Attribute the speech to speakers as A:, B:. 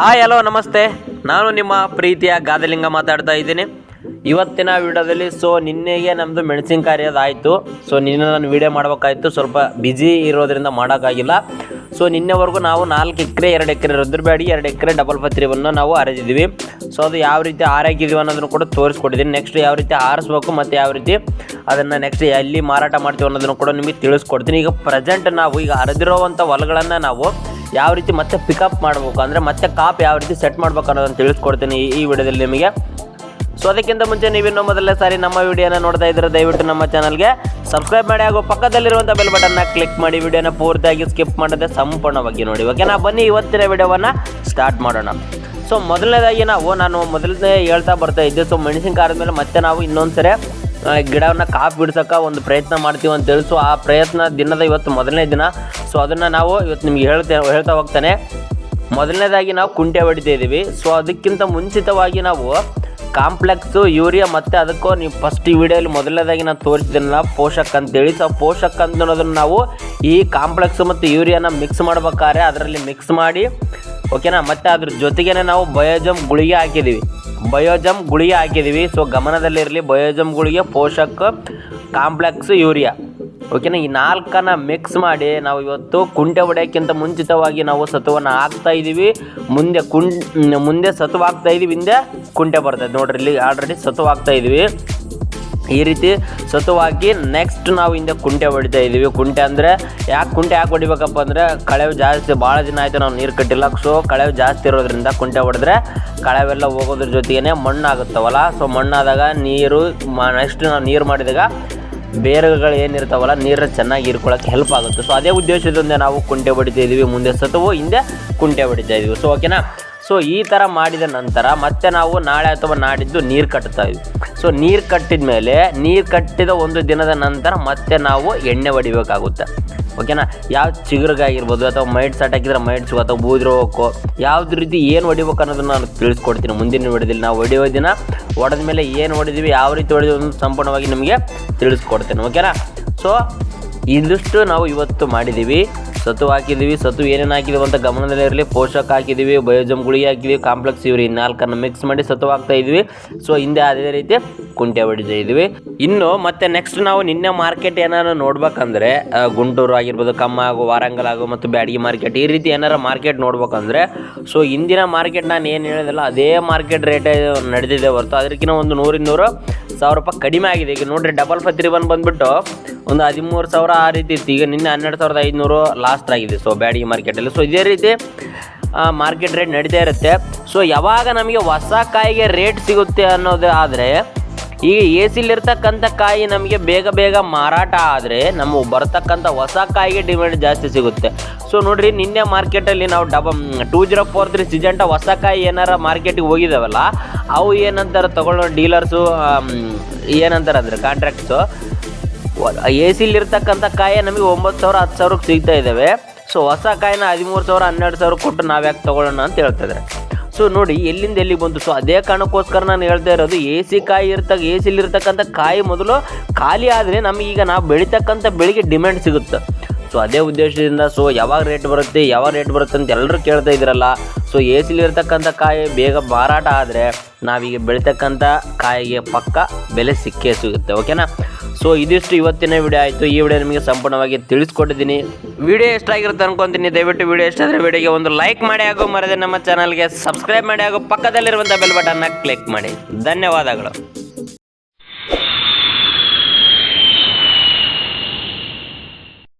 A: Hi hello ನಮಸ್ತೆ. ನಾನು ನಿಮ್ಮ ಪ್ರೀತಿಯ ಗಾದಲಿಂಗ ಮಾತಾಡ್ತಾ ಇದ್ದೀನಿ. ಇವತ್ತಿನ ವಿಡಿಯೋದಲ್ಲಿ ಸೊ ನಿನ್ನೆಗೆ ನಮ್ಮದು ಮೆಣಸಿನಕಾಯಿ ಅದಾಯಿತು. ಸೊ ನಿನ್ನೆ ನಾನು ವಿಡಿಯೋ ಮಾಡಬೇಕಾಯ್ತು. ಸ್ವಲ್ಪ ಬಿಜಿ ಇರೋದ್ರಿಂದ ಮಾಡೋಕ್ಕಾಗಿಲ್ಲ. ಸೊ ನಿನ್ನೆವರೆಗೂ ನಾವು ನಾಲ್ಕು ಎಕರೆ, ಎರಡು ಎಕರೆ ರುದ್ರಬೇಡಿ, ಎರಡು ಎಕರೆ ಡಬಲ್ ಪತ್ರಿವನ್ನು ನಾವು ಅರೆದಿದ್ದೀವಿ ಸೊ ಅದು ಯಾವ ರೀತಿ ಆರೈಕಿದ್ದೀವಿ ಅನ್ನೋದನ್ನು ಕೂಡ ತೋರಿಸ್ಕೊಟ್ಟಿದ್ದೀನಿ. ನೆಕ್ಸ್ಟ್ ಯಾವ ರೀತಿ ಆರಿಸ್ಬೇಕು ಮತ್ತು ಯಾವ ರೀತಿ ಅದನ್ನು ನೆಕ್ಸ್ಟ್ ಎಲ್ಲಿ ಮಾರಾಟ ಮಾಡ್ತೀವಿ ಅನ್ನೋದನ್ನು ಕೂಡ ನಿಮಗೆ ತಿಳಿಸ್ಕೊಡ್ತೀನಿ. ಈಗ ಪ್ರೆಸೆಂಟ್ ನಾವು ಈಗ ಅರೆದಿರೋವಂಥ ಹೊಲಗಳನ್ನು ನಾವು ಯಾವ ರೀತಿ ಮತ್ತೆ ಪಿಕಪ್ ಮಾಡಬೇಕು? ಅಂದರೆ ಮತ್ತೆ ಕಾಪ್ ಯಾವ ರೀತಿ ಸೆಟ್ ಮಾಡ್ಬೇಕು ಅನ್ನೋದನ್ನು ತಿಳಿಸ್ಕೊಡ್ತೀನಿ ಈ- ವಿಡಿಯೋದಲ್ಲಿ ನಿಮಗೆ. ಸೊ ಅದಕ್ಕಿಂತ ಮುಂಚೆ ನೀವಿನ್ನೂ ಮೊದಲನೇ ಸಾರಿ ನಮ್ಮ ವಿಡಿಯೋನ ನೋಡ್ತಾ ಇದ್ರೆ ದಯವಿಟ್ಟು ನಮ್ಮ ಚಾನಲ್ಗೆ ಸಬ್ಸ್ಕ್ರೈಬ್ ಮಾಡಿ ಹಾಗೂ ಪಕ್ಕದಲ್ಲಿರುವಂಥ ಬೆಲ್ ಬಟನ್ನ ಕ್ಲಿಕ್ ಮಾಡಿ ವಿಡಿಯೋನ ಪೂರ್ತಿಯಾಗಿ ಸ್ಕಿಪ್ ಮಾಡದೆ ಸಂಪೂರ್ಣವಾಗಿ ನೋಡಿ. ಓಕೆನಾ ಬನ್ನಿ ಇವತ್ತಿನ ವಿಡಿಯೋವನ್ನು ಸ್ಟಾರ್ಟ್ ಮಾಡೋಣ. ಸೊ ಮೊದಲನೇದಾಗಿ ನಾವು ನಾನು ಮೊದಲನೇ ಹೇಳ್ತಾ ಬರ್ತಾ ಇದ್ದೆ. ಸೊ ಮೆಣಸಿನಕಾಯಿ ಮೇಲೆ ಮತ್ತೆ ನಾವು ಇನ್ನೊಂದು ಸರಿ ಗಿಡವನ್ನ ಕಾಪು ಬಿಡ್ಸೋಕೆ ಒಂದು ಪ್ರಯತ್ನ ಮಾಡ್ತೀವಿ ಅಂತ ತಿಳಿಸು ಆ ಪ್ರಯತ್ನ ದಿನದ ಇವತ್ತು ಮೊದಲನೇ ದಿನ. ಸೊ ಅದನ್ನು ನಾವು ಇವತ್ತು ನಿಮ್ಗೆ ಹೇಳ್ತೇ, ಹೇಳ್ತಾ ಹೋಗ್ತಾನೆ. ಮೊದಲನೇದಾಗಿ ನಾವು ಕುಂಟೆ ಹೊಡಿತಾ ಇದ್ದೀವಿ. ಸೊ ಅದಕ್ಕಿಂತ ಮುಂಚಿತವಾಗಿ ನಾವು ಕಾಂಪ್ಲೆಕ್ಸು ಯೂರಿಯಾ ಮತ್ತು ಅದಕ್ಕೂ ನೀವು ಫಸ್ಟ್ ಈ ವಿಡಿಯೋಲಿ ಮೊದಲನೇದಾಗಿ ನಾನು ತೋರಿಸಿದ್ದೀನಲ್ಲ ಪೋಷಕ್ ಅಂತೇಳಿ ಸೊ ಪೋಷಕ್ ಅನ್ನೋದನ್ನು ನಾವು ಈ ಕಾಂಪ್ಲೆಕ್ಸು ಮತ್ತು ಯೂರಿಯಾನ ಮಿಕ್ಸ್ ಮಾಡ್ಬೇಕಾದ್ರೆ ಅದರಲ್ಲಿ ಮಿಕ್ಸ್ ಮಾಡಿ ಓಕೆನಾ ಮತ್ತು ಅದ್ರ ಜೊತೆಗೇ ನಾವು ಬಯೋಜಮ್ ಗುಳಿಗೆ ಹಾಕಿದ್ದೀವಿ. ಬಯೋಜಮ್ ಗುಳಿಗೆ ಹಾಕಿದ್ದೀವಿ ಸೊ ಗಮನದಲ್ಲಿರಲಿ, ಬಯೋಜಮ್ ಗುಳಿಗೆ ಪೋಷಕ ಕಾಂಪ್ಲೆಕ್ಸ್ ಯೂರಿಯಾ. ಓಕೆನಾ ಈ ನಾಲ್ಕನ್ನ ಮಿಕ್ಸ್ ಮಾಡಿ ನಾವು ಇವತ್ತು ಕುಂಟೆ ಹೊಡೆಯೋಕ್ಕಿಂತ ಮುಂಚಿತವಾಗಿ ನಾವು ಸತ್ವವನ್ನು ಹಾಕ್ತಾ ಇದ್ದೀವಿ ಮುಂದೆ ಕುಂ ಮುಂದೆ ಸತ್ವ ಇದ್ದೀವಿ ಹಿಂದೆ ಕುಂಟೆ ಬರ್ತದೆ. ನೋಡ್ರಿ, ಇಲ್ಲಿ ಆಲ್ರೆಡಿ ಸತ್ವ ಇದ್ದೀವಿ ಈ ರೀತಿ ಸತುವಾಗಿ ನೆಕ್ಸ್ಟ್ ನಾವು ಹಿಂದೆ ಕುಂಟೆ ಹೊಡಿತಾ ಇದ್ದೀವಿ ಕುಂಟೆ ಅಂದರೆ ಯಾಕೆ ಕುಂಟೆ ಯಾಕೆ ಹೊಡಿಬೇಕಪ್ಪ ಅಂದರೆ ಕಳೆವು ಜಾಸ್ತಿ, ಭಾಳ ದಿನ ಆಯಿತು ನಾವು ನೀರು ಕಟ್ಟಿಲ್ಲ. ಸೊ ಕಳೆವು ಜಾಸ್ತಿ ಇರೋದ್ರಿಂದ ಕುಂಟೆ ಹೊಡೆದ್ರೆ ಕಳೆವೆಲ್ಲ ಹೋಗೋದ್ರ ಜೊತೆಗೇ ಮಣ್ಣು ಆಗುತ್ತವಲ್ಲ ಸೊ ಮಣ್ಣಾದಾಗ ನೀರು ನೆಕ್ಸ್ಟ್ ನಾವು ನೀರು ಮಾಡಿದಾಗ ಬೇರುಗಳು ಏನಿರ್ತಾವಲ್ಲ ನೀರು ಚೆನ್ನಾಗಿ ಇರ್ಕೊಳ್ಳೋಕ್ಕೆ ಹೆಲ್ಪ್ ಆಗುತ್ತೆ. ಸೊ ಅದೇ ಉದ್ದೇಶದಿಂದ ನಾವು ಕುಂಟೆ ಹೊಡಿತಾ ಇದ್ದೀವಿ ಮುಂದೆ ಸತುವು ಹಿಂದೆ ಕುಂಟೆ ಹೊಡಿತಾ ಇದ್ದೀವಿ ಸೊ ಓಕೆನಾ ಸೊ ಈ ಥರ ಮಾಡಿದ ನಂತರ ಮತ್ತೆ ನಾವು ನಾಳೆ ಅಥವಾ ನಾಡಿದ್ದು ನೀರು ಕಟ್ತಾ ಇದ್ವಿ. ಸೊ ನೀರು ಕಟ್ಟಿದ ಮೇಲೆ ನೀರು ಕಟ್ಟಿದ ಒಂದು ದಿನದ ನಂತರ ಮತ್ತೆ ನಾವು ಎಣ್ಣೆ ಹೊಡಿಬೇಕಾಗುತ್ತೆ. ಓಕೆನಾ ಯಾವ ಚಿಗುರಿಗಾಗಿರ್ಬೋದು ಅಥವಾ ಮೈಟ್ ಸಟ್ ಹಾಕಿದ್ರೆ ಮೈಟ್ಸು ಅಥವಾ ಬೂದಿರೋಕು ಯಾವ್ದು ರೀತಿ ಏನು ಹೊಡಿಬೇಕು ಅನ್ನೋದನ್ನು ನಾನು ತಿಳಿಸ್ಕೊಡ್ತೀನಿ ಮುಂದಿನ ವಿಡಿಯೋದಲ್ಲಿ. ನಾವು ಹೊಡೆಯೋ ದಿನ ಹೊಡೆದ ಮೇಲೆ ಏನು ಹೊಡಿದೀವಿ, ಯಾವ ರೀತಿ ಹೊಡೆದಿವಿ ಅನ್ನೋದು ಸಂಪೂರ್ಣವಾಗಿ ನಿಮಗೆ ತಿಳಿಸ್ಕೊಡ್ತೇನೆ. ಓಕೆನಾ ಸೊ ಇದಿಷ್ಟು ನಾವು ಇವತ್ತು ಮಾಡಿದ್ದೀವಿ ಸತು ಹಾಕಿದ್ದೀವಿ ಸತು ಏನೇನು ಹಾಕಿದ್ದೀವಿ ಅಂತ ಗಮನದಲ್ಲಿರಲಿ ಪೋಷಕ ಹಾಕಿದ್ದೀವಿ ಬಯೋಜಮ್ ಗುಳಿಗೆ ಹಾಕಿದ್ದೀವಿ ಕಾಂಪ್ಲೆಕ್ಸ್ ಇವ್ರಿ ನಾಲ್ಕನ್ನು ಮಿಕ್ಸ್ ಮಾಡಿ ಸತು ಹಾಕ್ತಾ ಇದ್ವಿ ಸೊ ಹಿಂದೆ ಅದೇ ರೀತಿ ಕುಂಟೆ ಹೊಡಿತಾ ಇದ್ವಿ ಇನ್ನು ಮತ್ತೆ ನೆಕ್ಸ್ಟ್ ನಾವು ನಿನ್ನೆ ಮಾರ್ಕೆಟ್ ಏನಾರು ನೋಡ್ಬೇಕಂದ್ರೆ ಗುಂಟೂರು ಆಗಿರ್ಬೋದು, ಕಮ್ಮ ಆಗು, ವಾರಂಗಲ್ ಆಗು ಮತ್ತು ಬ್ಯಾಡಗಿ ಮಾರ್ಕೆಟ್ ಈ ರೀತಿ ಏನಾರ ಮಾರ್ಕೆಟ್ ನೋಡ್ಬೇಕಂದ್ರೆ ಸೊ ಇಂದಿನ ಮಾರ್ಕೆಟ್ ನಾನು ಏನು ಹೇಳಿದಲ್ಲ ಅದೇ ಮಾರ್ಕೆಟ್ ರೇಟ್ ನಡೆದಿದೆ ಹೊರತು. ಅದಕ್ಕಿಂತ ಒಂದು ನೂರಿನ್ನೂರು ಸಾವಿರ ರೂಪಾಯಿ ಕಡಿಮೆ ಆಗಿದೆ. ಈಗ ನೋಡ್ರಿ ಡಬಲ್ ಫೈ ತ್ರೀ ಒನ್ ಬಂದ್ಬಿಟ್ಟು ಒಂದು ಹದಿಮೂರು ಸಾವಿರ ಆ ರೀತಿ ಇತ್ತು. ಈಗ ನಿನ್ನೆ ಹನ್ನೆರಡು ಸಾವಿರದ ಐದುನೂರು ಲಾಸ್ಟ್ ಆಗಿದೆ. ಸೊ ಬ್ಯಾಡಿಗೆ ಮಾರ್ಕೆಟಲ್ಲಿ ಸೊ ಇದೇ ರೀತಿ ಮಾರ್ಕೆಟ್ ರೇಟ್ ನಡೀತಾ ಇರುತ್ತೆ. ಸೊ ಯಾವಾಗ ನಮಗೆ ಹೊಸ ಕಾಯಿಗೆ ರೇಟ್ ಸಿಗುತ್ತೆ ಅನ್ನೋದು ಆದರೆ ಈಗ ಎ ಸಿಲಿರ್ತಕ್ಕಂಥ ಕಾಯಿ ನಮಗೆ ಬೇಗ ಬೇಗ ಮಾರಾಟ ಆದರೆ ನಮಗೆ ಬರ್ತಕ್ಕಂಥ ಹೊಸ ಕಾಯಿಗೆ ಡಿಮ್ಯಾಂಡ್ ಜಾಸ್ತಿ ಸಿಗುತ್ತೆ. ಸೊ ನೋಡಿರಿ, ನಿನ್ನೆ ಮಾರ್ಕೆಟಲ್ಲಿ ನಾವು ಡಬ two zero four three Syngenta ಹೊಸ ಕಾಯಿ ಏನಾರ ಮಾರ್ಕೆಟಿಗೆ ಹೋಗಿದ್ದಾವಲ್ಲ ಅವು ಏನಂತಾರೆ ತಗೊಳ್ಳೋ ಡೀಲರ್ಸು ಏನಂತಾರೆ ಅಂದರೆ ಕಾಂಟ್ರಾಕ್ಟ್ಸು ಎ ಸಿಲಿರ್ತಕ್ಕಂಥ ಕಾಯಿ ನಮಗೆ ಒಂಬತ್ತು ಸಾವಿರ, ಹತ್ತು ಸಾವಿರಕ್ಕೆ ಸಿಗ್ತಾ ಇದ್ದಾವೆ. ಸೊ ಹೊಸ ಕಾಯಿನ ಹದಿಮೂರು ಸಾವಿರ, ಹನ್ನೆರಡು ಸಾವಿರ ಕೊಟ್ಟು ನಾವು ಯಾಕೆ ತೊಗೊಳ್ಳೋಣ ಅಂತ ಹೇಳ್ತಿದ್ದಾರೆ ಸೊ ನೋಡಿ, ಎಲ್ಲಿಂದ ಎಲ್ಲಿಗೆ ಬಂತು? ಸೊ ಅದೇ ಕಾರಣಕ್ಕೋಸ್ಕರ ನಾನು ಹೇಳ್ತಾ ಇರೋದು ಎ ಸಿ ಕಾಯಿ ಇರ್ತಕ್ಕ ಎ ಸಿಲಿರ್ತಕ್ಕಂಥ ಕಾಯಿ ಮೊದಲು ಖಾಲಿ ಆದರೆ ನಮಗೆ ಈಗ ನಾವು ಬೆಳೀತಕ್ಕಂಥ ಬೆಳಿಗ್ಗೆ ಡಿಮ್ಯಾಂಡ್ ಸಿಗುತ್ತೆ. ಸೊ ಅದೇ ಉದ್ದೇಶದಿಂದ ಸೊ ಯಾವಾಗ ರೇಟ್ ಬರುತ್ತೆ, ಯಾವಾಗ ರೇಟ್ ಬರುತ್ತೆ ಅಂತ ಎಲ್ಲರೂ ಕೇಳ್ತಾ ಇದ್ದೀರಲ್ಲ. ಸೊ ಎ ಸಿಲಿರ್ತಕ್ಕಂಥ ಕಾಯಿ ಬೇಗ ಮಾರಾಟ ಆದರೆ ನಾವೀಗ ಬೆಳೀತಕ್ಕಂಥ ಕಾಯಿಗೆ ಪಕ್ಕ ಬೆಲೆ ಸಿಕ್ಕೇ ಸಿಗುತ್ತೆ ಓಕೆನಾ ಸೊ ಇದಿಷ್ಟು ಇವತ್ತಿನ ವಿಡಿಯೋ ಆಯಿತು. ಈ ವಿಡಿಯೋ ನಿಮಗೆ ಸಂಪೂರ್ಣವಾಗಿ ತಿಳಿಸ್ಕೊಟ್ಟಿದ್ದೀನಿ. ವಿಡಿಯೋ ಎಷ್ಟಾಗಿರುತ್ತೆ ಅನ್ಕೊಂತೀನಿ. ದಯವಿಟ್ಟು ವಿಡಿಯೋ ಎಷ್ಟಾದರೆ ವಿಡಿಯೋಗೆ ಒಂದು ಲೈಕ್ ಮಾಡಿ ಹಾಗೂ ಮರದೆ ನಮ್ಮ ಚಾನಲ್ಗೆ ಸಬ್ಸ್ಕ್ರೈಬ್ ಮಾಡಿ ಹಾಗೂ ಪಕ್ಕದಲ್ಲಿರುವಂಥ ಬೆಲ್ ಬಟನ್ನ ಕ್ಲಿಕ್ ಮಾಡಿ. ಧನ್ಯವಾದಗಳು.